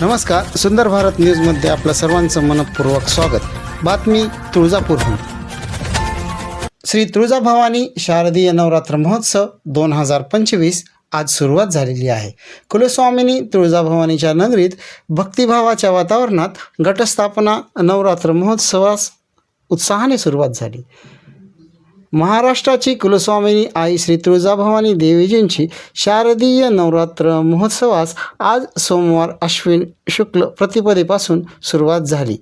नमस्कार सुंदर भारत न्यूजमध्ये आपलं सर्वांचं मनपूर्वक स्वागत. बातमी तुळजापूरहून. श्री तुळजाभवानी शारदीय नवरात्र महोत्सव दोन हजार पंचवीस आज सुरुवात झालेली आहे. कुलस्वामिनी तुळजाभवानीच्या नगरीत भक्तिभावाच्या वातावरणात घटस्थापना नवरात्र महोत्सवास उत्साहाने सुरुवात झाली. महाराष्ट्राची कुलस्वामिनी आई श्री तुळजाभवानी देवीजींची शारदीय नवरात्र महोत्सवास आज सोमवार अश्विन शुक्ल प्रतिपदेपासून सुरुवात झाली.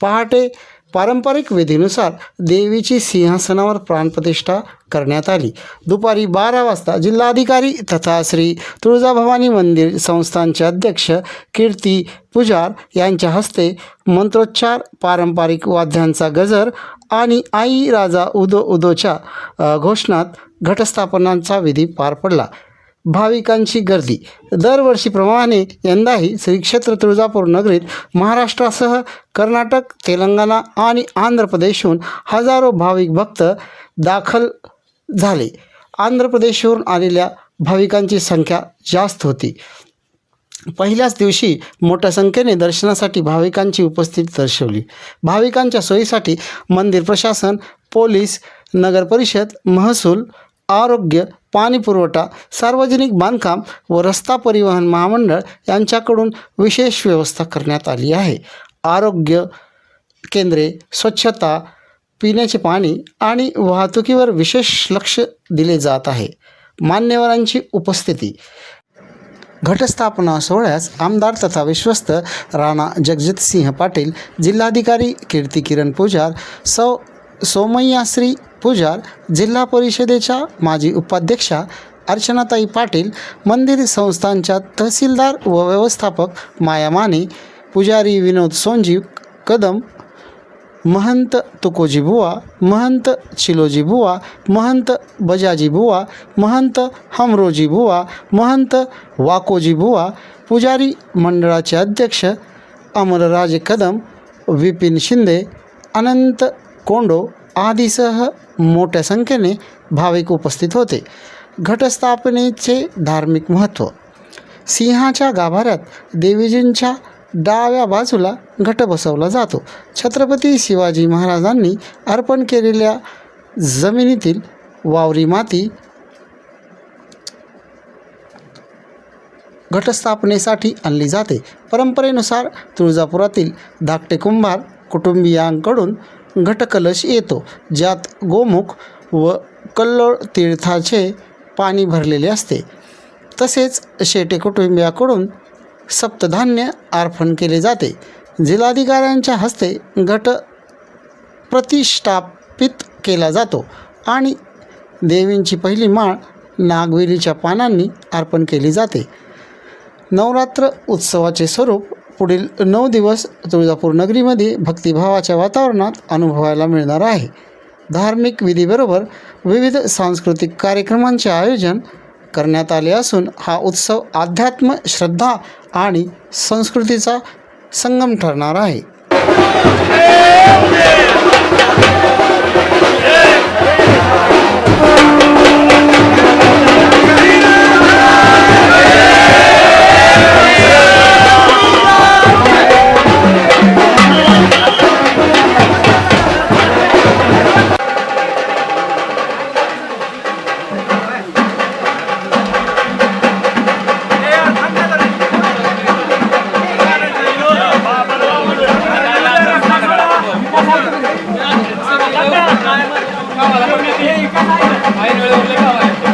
पहाटे पारंपरिक विधीनुसार देवीची सिंहासनावर प्राणप्रतिष्ठा करण्यात आली. दुपारी बारा वाजता जिल्हाधिकारी तथा श्री तुळजाभवानी मंदिर संस्थानचे अध्यक्ष कीर्ती पुजार यांच्या हस्ते मंत्रोच्चार पारंपरिक वाद्यांचा गजर आणि आई राजा उदो उदोच्या घोषणात घटस्थापनांचा विधी पार पडला. भाविकांची गर्दी. दरवर्षीप्रमाणे यंदाही श्री क्षेत्र तुळजापूर नगरीत महाराष्ट्रासह कर्नाटक तेलंगणा आणि आंध्र प्रदेशहून हजारो भाविक भक्त दाखल झाले. आंध्र प्रदेशवरून आलेल्या भाविकांची संख्या जास्त होती. पहिल्याच दिवशी मोठ्या संख्येने दर्शनासाठी भाविकांची उपस्थिती दर्शवली. भाविकांच्या सोयीसाठी मंदिर प्रशासन पोलीस नगर परिषद महसूल आरोग्य पाणी पुरवठा सार्वजनिक बांधकाम व रस्ता परिवहन महामंडळ यांच्याकडून विशेष व्यवस्था करण्यात आली आहे. आरोग्य केंद्रे स्वच्छता पिण्याचे पाणी आणि वाहतुकीवर विशेष लक्ष दिले जात आहे. मान्यवरांची उपस्थिती. घटस्थापना सोहळ्यास आमदार तथा विश्वस्त राणा जगजितसिंह पाटील जिल्हाधिकारी कीर्ती किरण पुजार सौ सोमय्याश्री पुजार जिल्हा परिषदेच्या माजी उपाध्यक्षा अर्चनाताई पाटील मंदिर संस्थांच्या तहसीलदार व व्यवस्थापक माया माने पुजारी विनोद सोंजीव कदम महंत तुकोजी बुवा महंत चिलोजी बुवा महंत बजाजी बुवा महंत हमरोजी बुवा महंत वाकोजी बुवा पुजारी मंडळाचे अध्यक्ष अमरराजे कदम विपिन शिंदे अनंत कोंडो आदीसह मोठ्या संख्येने भाविक उपस्थित होते. घटस्थापनेचे धार्मिक महत्त्व सिंहाच्या गाभाऱ्यात देवीजींच्या डाव्या बाजूला घट बसवला जातो. छत्रपती शिवाजी महाराजांनी अर्पण केलेल्या जमिनीतील वावरी माती घटस्थापनेसाठी आणली जाते. परंपरेनुसार तुळजापुरातील धाकटे कुंभार कुटुंबियांकडून घटकलश येतो ज्यात गोमुख व कल्लोळ तीर्थाचे पाणी भरलेले असते. तसेच शेटे कुटुंबियाकडून सप्तधान्य अर्पण केले जाते. जिल्हाधिकाऱ्यांच्या हस्ते घट प्रतिष्ठापित केला जातो आणि देवींची पहिली माळ नागवेलीच्या पानांनी अर्पण केली जाते. नवरात्र उत्सवाचे स्वरूप पुढील नऊ दिवस तुळजापूर नगरीमध्ये भक्तिभावाच्या वातावरणात अनुभवायला मिळणार आहे. धार्मिक विधीबरोबर विविध सांस्कृतिक कार्यक्रमांचे आयोजन करण्यात आले असून हा उत्सव अध्यात्म श्रद्धा आणि संस्कृतीचा संगम ठरणार आहे. ఆయన